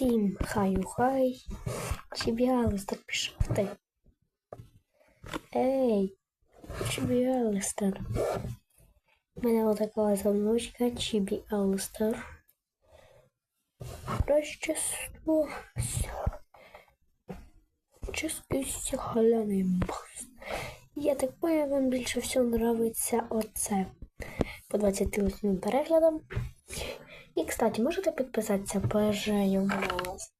Всім хай-хай. Чібіалистер пішов ти. Ей, Чібіалистер. Мене отакова замнучка Чібі Алистер. Рождество. Чистий халяний мост. Я так понял, вам більше всього нравиться оце. По 28 переглядам. І, кстати, можете вас.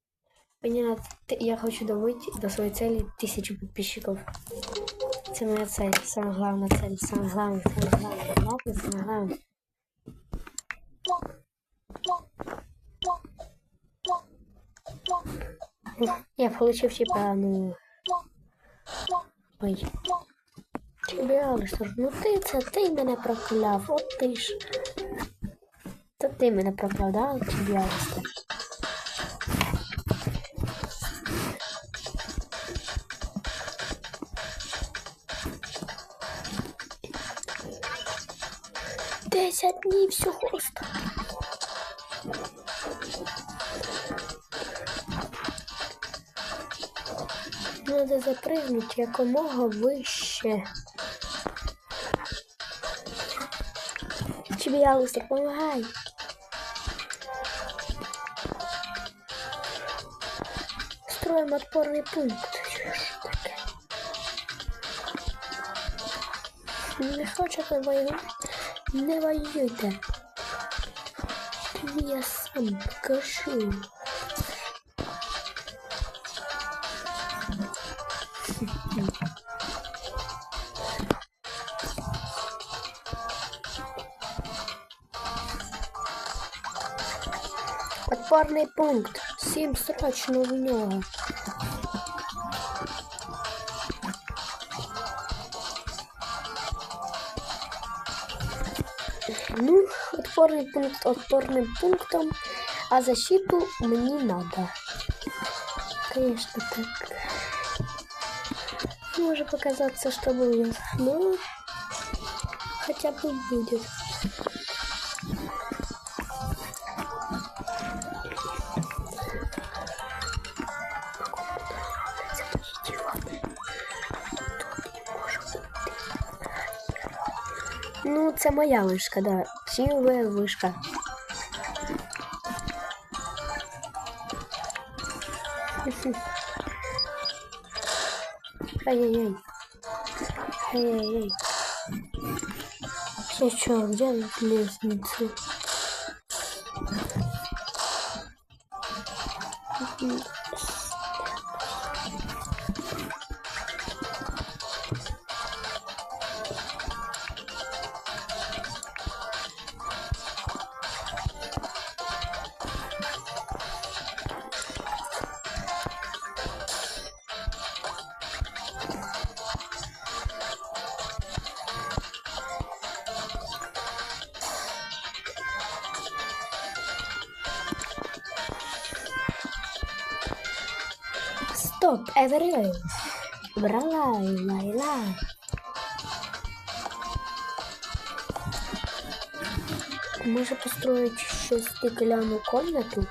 Мені на я хочу добити до своєї цілі тисячу підписчиків. Це моя цель, саме головна цель, саме головне, саме головне, головне, саме головне. Я получив типа, ну... Ой. Тебе, ну ти це, ти мене прокляв, от ти ж. Ти мене прокляв, да, тобі, Десять днів всього осталось. Надо запрыгнуть якомога вище. Тебе Алистер, помагай. Строим отпорный пункт. Не хочете воювати? Не воюйте. Я сам покажу. Отпорний пункт. Сім срочно в нього. Ну, отпорный пункт отпорным пунктом, а защиту мне надо. Конечно, так. Может показаться, что будет, но хотя бы будет. Ну, це моя вишка, да. Ціле вишка. Ай-яй-яй. Ай-яй-яй. Ты чё, где лестница? Стоп, Эверил. Бралай, лай, лай. Може построить ще стекляну комнату?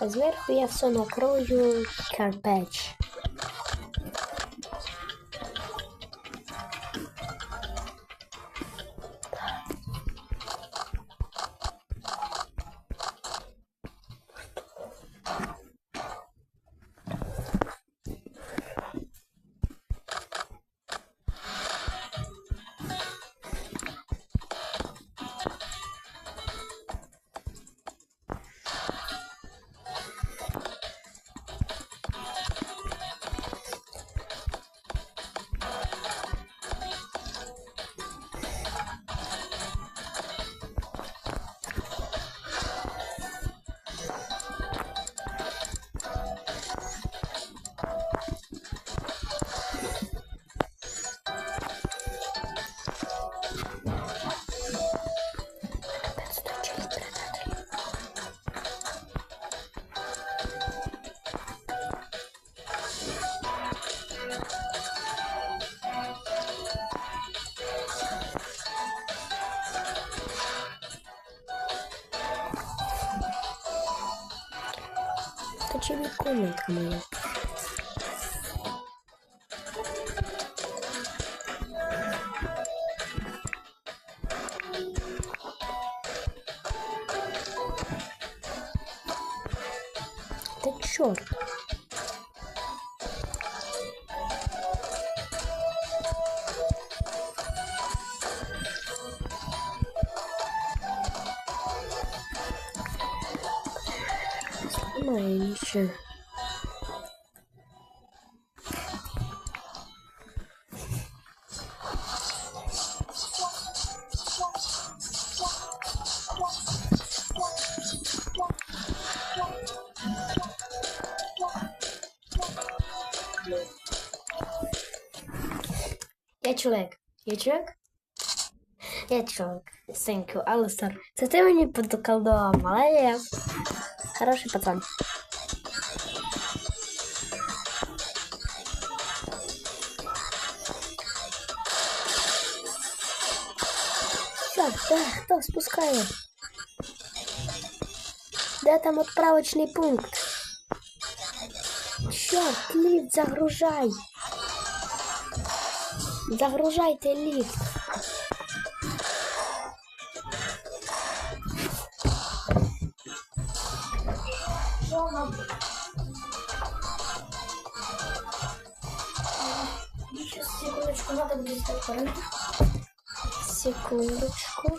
А зверху я все накрою карпеч. скачивай коммент мою. Ты черт. Нічого. Я чоловік. Я чоловік? Я чоловік. You, Алистер. Це ти мені подколдував, молодець. Хороший пацан. Так, так, хто спускає? Де там відправочний пункт? Чорт, ліфт загружай. Загружайте Ліфт. Сейчас, секундочку, надо будет сделать. Секундочку.